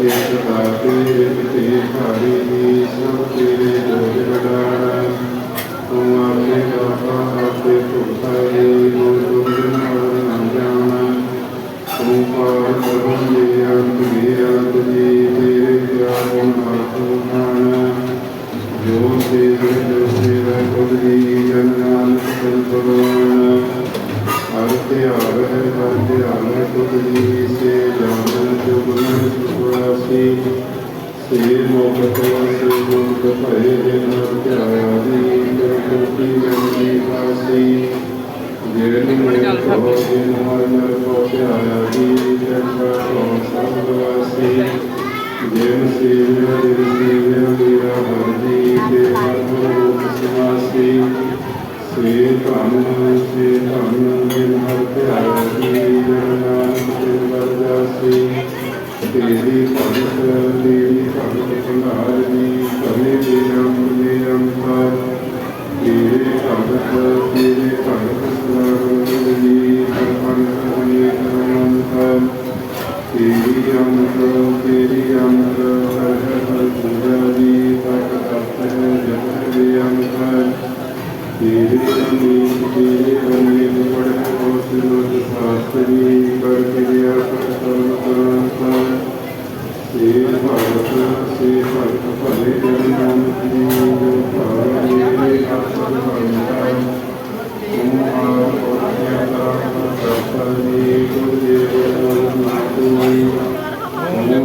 ਇਸ ਦਾਤੇ ਤੇ ਭਾਰੀ ਦੀ ਸਭ ਤੇਰੇ ਜੋਗ ਲਗਾਣਾ ਤੂੰ ਆਪੇ ਬਾਪਾ ਆਪੇ ਭੁਗਤਾਏ ਜੋ ਤੁਮ ਮਰ ਨਾ ਜਾਣਾ ਤੂੰ ਪਾਰ ਕਰਮ ਦੇ ਅੰਤ ਦੇ ਅੰਤ ਜੀ ਤੇਰੇ ਪਿਆਰ ਨਾ ਤੂੰ ਜੋ ਤੇਰੇ ਜੋ ਤੇਰਾ ਕੁਲ ਜੀ ਜਨ ਨਾਨਕ ਸੰ ਭਗਵਾਨ ਹਰ ਧਿਆਨ ਹੈ ਹਰ ਧਿਆਨ ਹੈ ਤੁਧ ਜੀ ਸੇ ਮੋਕਤ ਸੇ ਮੁਕਤ ਭਏ ਜਿਨ ਧਿਆਇਆ ਦੀ ਕੋਟੀ ਗੰਦੀ ਵਾਸੀ ਜਿਹੜੇ ਨੇ ਕਹੋ ਜਿਨ ਹਰ ਕੋ ਧਿਆਇਆ ਦੀ ਜਨ ਕੋ ਸਭ ਵਾਸੀ ਸੇਵਿਆ ਜਿਨ ਸੇਵਿਆ ਮੇਰਾ ਹਰ ਦੇ ਹਰ ਰੂਪ ਸਮਾਸੀ ਸੇ ਧਨ ਸੇ ਧਨ ਜਿਨ ਹਰ ਧਿਆਇਆ ਦੀ ਜਨ ਨਾਨਕ ਤਿਨ ਵਰਜਾਸੀ ਤੇਰੀ ਭਗਤ ਸੇ ਭਗਤ ਭਲੇ ਜਨ ਨਾਨਕ ਜੀ ਜੋ ਭਾਵ ਮੇਰੇ ਆਸਨ ਭਗਤਾ ਤੁਮ ਕੋਟਿਆ ਕਰਾ ਕਰਤਾ ਜੀ, ਗੁਰ ਦੇ ਨਾ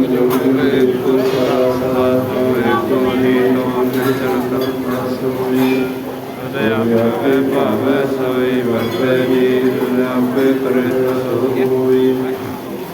ਜੋ। ਦੇ ਕੋ ਸਾਰਾ ਸਦਾ ਹੋਏ ਤੁਮੇ ਨਾਮ ਦੇ ਚਰਨ ਪਾਸੋਈ ਆਪੇ ਭਾਵੈ ਸੋਈ ਵਰਤੈ ਜੀ ਆਪੇ ਕਰੇ ਸੋ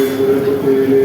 Gracias.